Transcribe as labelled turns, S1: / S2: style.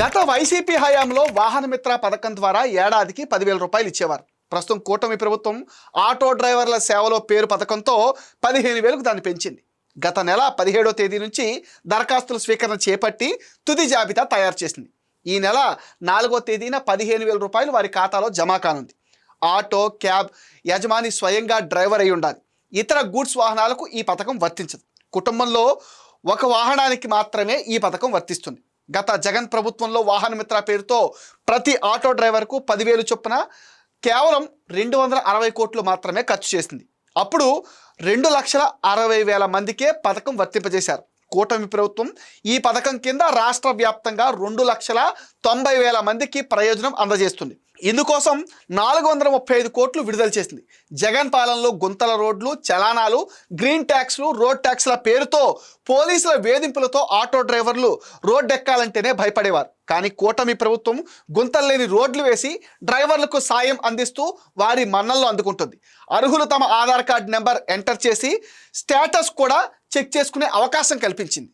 S1: గత వైసీపీ హయాంలో వాహనమిత్ర పథకం ద్వారా ఏడాదికి పదివేల రూపాయలు ఇచ్చేవారు. ప్రస్తుతం కూటమి ప్రభుత్వం ఆటో డ్రైవర్ల సేవలో పేరు పథకంతో పదిహేను వేలకు దాన్ని పెంచింది. గత నెల పదిహేడో తేదీ నుంచి దరఖాస్తుల స్వీకరణ చేపట్టి తుది జాబితా తయారు చేసింది. ఈ నెల నాలుగో తేదీన పదిహేను వేల రూపాయలు వారి ఖాతాలో జమా కానుంది. ఆటో క్యాబ్ యజమాని స్వయంగా డ్రైవర్ అయి ఉండాలి. ఇతర గూడ్స్ వాహనాలకు ఈ పథకం వర్తించదు. కుటుంబంలో ఒక వాహనానికి మాత్రమే ఈ పథకం వర్తిస్తుంది. గత జగన్ ప్రభుత్వంలో వాహనమిత్ర పేరుతో ప్రతి ఆటో డ్రైవర్కు పదివేలు చొప్పున కేవలం రెండు వందల అరవై కోట్లు మాత్రమే ఖర్చు చేసింది. అప్పుడు రెండు లక్షల అరవై వేల మందికే పథకం వర్తింపజేశారు. కూటమి ప్రభుత్వం ఈ పథకం కింద రాష్ట్ర వ్యాప్తంగా రెండు లక్షల తొంభై వేల మందికి ప్రయోజనం అందజేస్తుంది. ఇందుకోసం నాలుగు వందల ముప్పై ఐదు కోట్లు విడుదల చేసింది. జగన్ పాలనలో గుంతల రోడ్లు చలానాలు గ్రీన్ ట్యాక్స్లు రోడ్ ట్యాక్స్ల పేరుతో పోలీసుల వేధింపులతో ఆటో డ్రైవర్లు రోడ్డెక్కాలంటేనే భయపడేవారు. కానీ కూటమి ప్రభుత్వం గుంతలు లేని రోడ్లు వేసి డ్రైవర్లకు సాయం అందిస్తూ వారి మన్నల్లో అందుకుంటుంది. అర్హులు తమ ఆధార్ కార్డు నెంబర్ ఎంటర్ చేసి స్టేటస్ కూడా చెక్ చేసుకునే అవకాశం కల్పించింది.